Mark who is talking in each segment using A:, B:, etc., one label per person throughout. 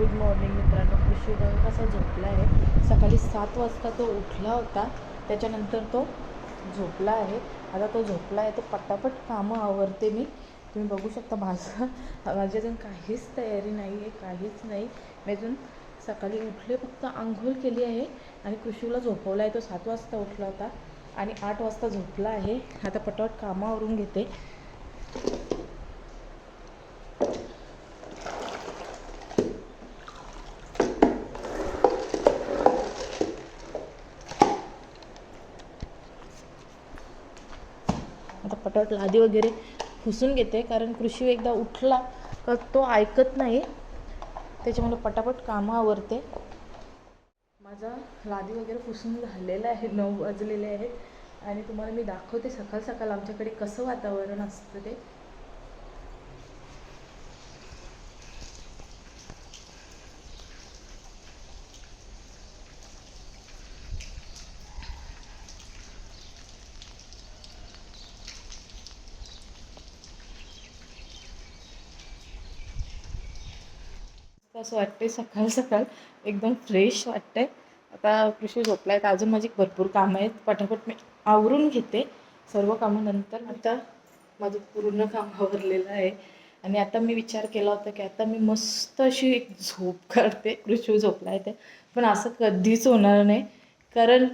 A: Good morning मित्रांनो. कृषी बघा कसा झोपला आहे सकाळी सात वाजता तो उठला होता. त्याच्यानंतर तो झोपला आहे. आता तो झोपला आहे. तो पटापट कामं आवरते मी. तुम्ही बघू शकता माझं माझी अजून काहीच तयारी नाही आहे काहीच नाही. मी अजून सकाळी उठले फक्त आंघोळ केली आहे. आणि कृषीला झोपवला आहे. तो सात वाजता उठला होता. आणि आठ वाजता झोपला आहे. आता पटापट कामं आवरून घेते. आता लादी वगैरे पुसून घेते कारण कृषी एकदा उठला तर तो ऐकत नाही. त्याच्यामुळे पटापट कामं आवरते. माझा लादी वगैरे पुसून झालेला आहे नऊ वाजलेले आहेत. आणि तुम्हाला मी दाखवते सकाळ सकाळ आमच्याकडे कसं वातावरण असतं ते. असं वाटते सकाळ सकाळ एकदम फ्रेश वाटतंय. आता कृषी झोपला आहे अजून माझी भरपूर कामं आहेत. पटापट मी आवरून घेते सर्व कामं नंतर. आता माझं पूर्ण काम आवरलेलं आहे. आणि आता मी विचार केला होता की आता मी मस्त अशी एक झोप काढते. कृषी झोपला आहे ते. पण असं कधीच होणार नाही. कारण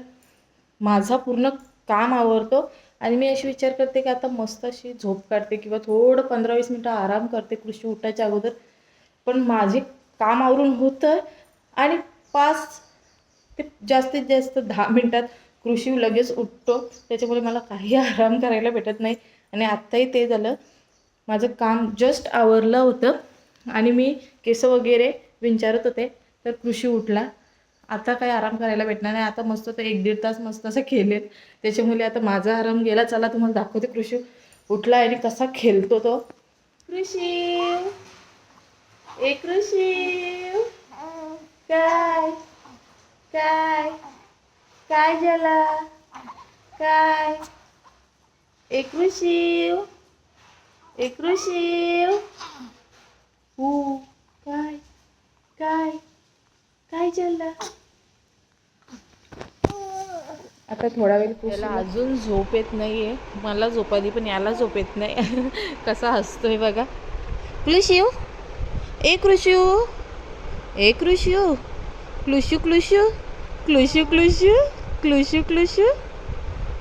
A: माझा पूर्ण काम आवरतो. आणि मी अशी विचार करते की आता मस्त अशी झोप काढते किंवा थोडं पंधरा वीस मिनटं आराम करते कृषी उठायच्या अगोदर. पण माझे काम आवरून होतं. आणि पाच ते जास्तीत जास्त दहा मिनटात कृषी लगेच उठतो. त्याच्यामुळे मला काही आराम करायला भेटत नाही. आणि आत्ताही ते झालं. माझं काम जस्ट आवरलं होतं. आणि मी केस वगैरे विचारत होते. तर कृषी उठला. आता काही आराम करायला भेटणार नाही. आता मस्त तर एक दीड तास मस्त असं खेळेल त्याच्यामुळे आता माझा आराम गेला. चला तुम्हाला दाखवते कृषी उठला आणि कसा खेळतो तो. कृषी! एक ऋषी. काय? काय? काय झाला काय? एक ऋषी. एक ऋषी. हो. काय? काय? काय झालं आता थोडा वेळ त्याला अजून झोप येत नाहीये. मला झोप आली पण याला झोप येत नाही. कसा हसतोय बघा. कृषी ए ek Kloesje. ek Kloesje. Kloesje, Kloesje. Kloesje, Kloesje. Kloesje, Kloesje.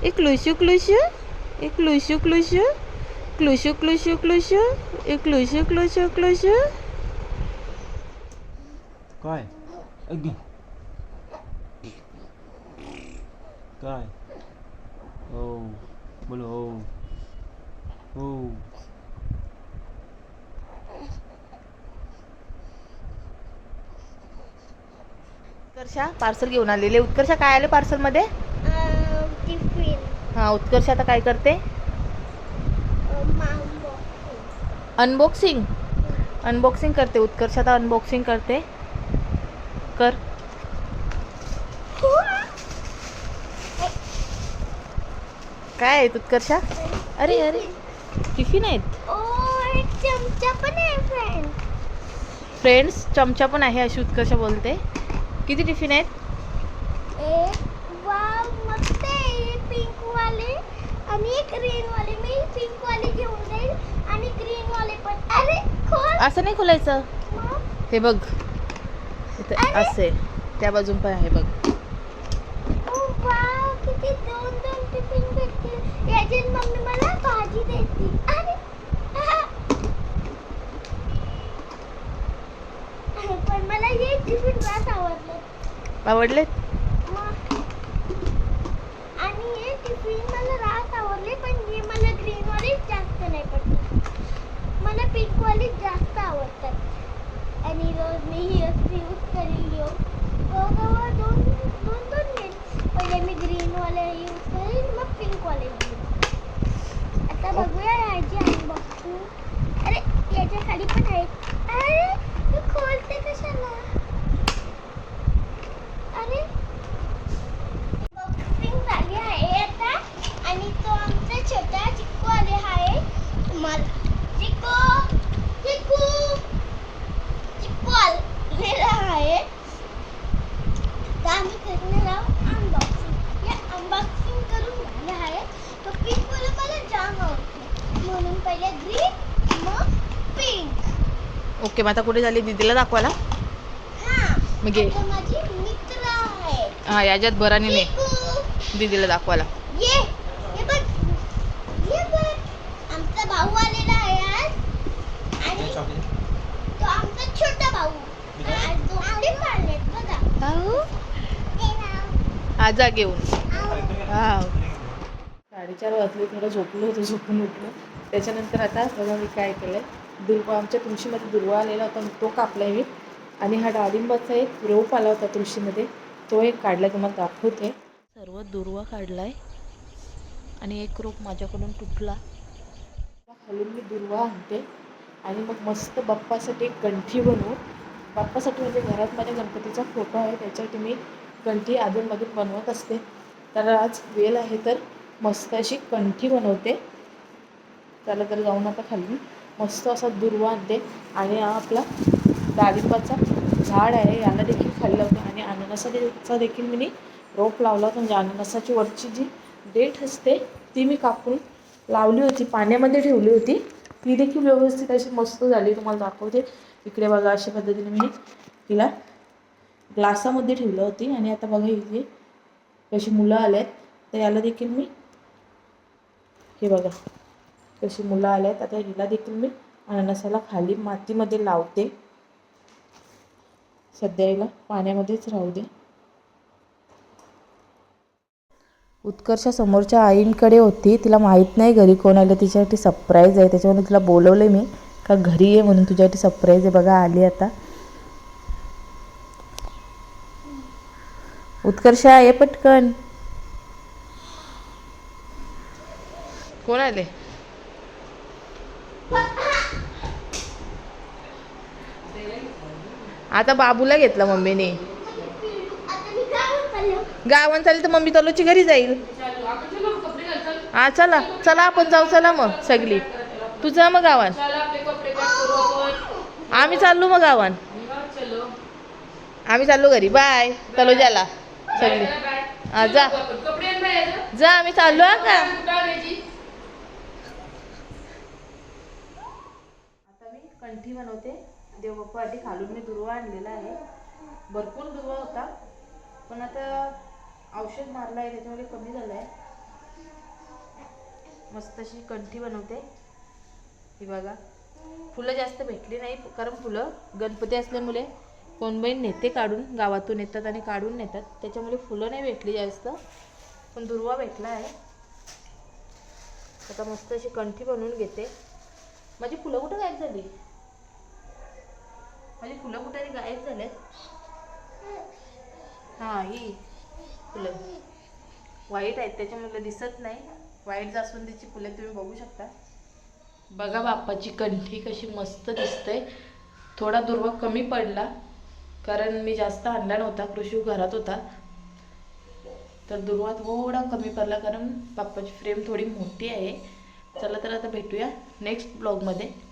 A: Ik
B: Kloesje, Kloesje. Ik Kloesje, Kloesje. Kloesje, Kloesje,
A: Utkarsha parcel घेऊन आलेले. उत्कर्षा काय आले पार्सलमध्ये
C: टिफिन
A: हां उत्कर्षा आता काय करते? अनबॉक्सिंग अनबॉक्सिंग करते. उत्कर्ष आता अनबॉक्सिंग करते. कर. काय आहेत उत्कर्षा? अरे अरे टिफिन आहेत?
C: चमचा पण आहे फ्रेंड
A: फ्रेंड्स चमचा पण आहे अशी उत्कर्ष बोलते. किती टिफिन आहेत?
C: एक वाव मस्त आहे. पिंक वाले आणि एक ग्रीन वाले मी पिंक वाले घेऊन जाईल आणि ग्रीन वाले पण. अरे खोल.
A: असं नाही खोलायचं.
C: मग.
A: हे बघ. इथे
C: अरे.
A: असे त्या बाजून पण आहे बघ.
C: ओ वाव किती दोन दोन टिफिन भेटतील. याच्यात मम्मी मला भाजी देते अरे पण मला हे टिफिन जास्त आवडलं
A: आवडले
C: मग. आणि हे टिफिन मला रात आवडले पण हे मला ग्रीन वाले जास्त नाही पडत मला पिंक वाले जास्त आवडतात आणि रोज मी ही यूज करेल यो दोघं दोन दोन दोन घेईन पहिले मी ग्रीन वाले यूज करेल मग पिंक वाले चिकू चिकू. चिकू आलेला आहे. तर आम्ही करणार आहोत अनबॉक्सिंग या अनबॉक्सिंग करून झाले आहे. तो पिंक कलर मला जाम आवडतो म्हणून पहिले ग्रीन मग पिंक
A: ओके मग आता कुठे झाली? दीदीला दाखवायला. मग
C: म्हणजे- माझी मित्र
A: हा याच्यात बराने
C: नाही.
A: दीदीला दाखवायला.
C: आजा
A: घेऊन. हा साडेचार वाजले थोडं झोपलो होतो झोपून उठलो. त्याच्यानंतर आता बघा मी काय केलंय. दुर्वा आमच्या तुळशीमध्ये दुर्वा आलेला होता तो कापलाय मी. आणि हा डाळिंबाचा एक रोप आला होता तुळशीमध्ये. तो एक काढला तुम्हाला दाखवते. सर्व दुर्वा काढलाय. आणि एक रोप माझ्याकडून तुटला. खालून मी दुर्वा आणते. आणि मग मस्त बाप्पासाठी एक गंठी बनवू. बाप्पासाठी म्हणजे घरात माझ्या गणपतीचा फोटो आहे. त्याच्यासाठी मी कंठी अधूनमधून बनवत असते. तर आज वेल आहे तर मस्त अशी कंठी बनवते. त्याला तर जाऊन आता खाली मस्त असा दुर्वा आणते आणि हा आपला डाळिंबाचा झाड आहे. याला देखील खाली लावते आणि अननसाचा देखील मी रोप लावला होता. म्हणजे अननसाची वरची जी डेट असते ती मी कापून लावली होती. पाण्यामध्ये ठेवली होती. ती देखील व्यवस्थित अशी मस्त झाली. तुम्हाला दाखवते. इकडे बघा अशा पद्धतीने मी तिला ग्लासामध्ये ठेवलं होती आणि आता बघा इथे कशी मुलं आले आहेत तर याला देखील मी हे बघा कशी मुलं आले आहेत आता हिला देखील मी अननसाला खाली मातीमध्ये लावते. सध्या हिला पाण्यामध्येच राहू दे. उत्कर्षा समोरच्या आईंकडे होती. तिला माहीत नाही घरी कोण आलं. तिच्यासाठी सरप्राईज आहे. त्याच्यामुळे तिला बोलवलं मी. का घरी ये म्हणून तुझ्यासाठी सरप्राईज आहे. बघा आली आता. उत्कर्षा ये पटकन. कोण आले? आता बाबूला घेतला मम्मीने.
C: गावन चालेल
A: तर मम्मी तलोची घरी जाईल. हा चला चला आपण जाऊ चला मग सगळी. तू जा मग गावात. आम्ही चाललो मग गावात. आम्ही चाललो घरी. बाय तलोजाला. सगळी हा जा. जा. आम्ही चाललो का आता मी कंठी बनवते. देवबाप्पासाठी खालून मी दुर्वा आणलेला आहे. भरपूर दुर्वा होता. पण आता औषध मारलं आहे त्याच्यामुळे कमी झालं आहे मस्त अशी कंठी बनवते. ही बघा. फुलं जास्त भेटली नाही कारण फुलं गणपती असल्यामुळे. कोणबाई नेते काढून गावातून येतात आणि काढून नेतात. त्याच्यामुळे फुलं नाही भेटली जास्त पण दुर्वा भेटला आहे. आता मस्त अशी कंठी बनवून घेते. माझी फुलं कुठं गायब झाली? माझी फुलं कुठे तरी गायब झालेत? हां ही फुलं. वाईट आहेत त्याच्यामुळे दिसत नाही. वाईट जास्वंदीची फुलं तुम्ही बघू शकता. बघा बाप्पाची कंठी कशी मस्त दिसते. थोडा दुर्वा कमी पडला. कारण मी जास्त आणला नव्हता कृषी घरात होता. तर दुर्वा थोडा कमी पडला कारण बाप्पाची फ्रेम थोडी मोठी आहे. चला तर आता भेटूया नेक्स्ट ब्लॉगमध्ये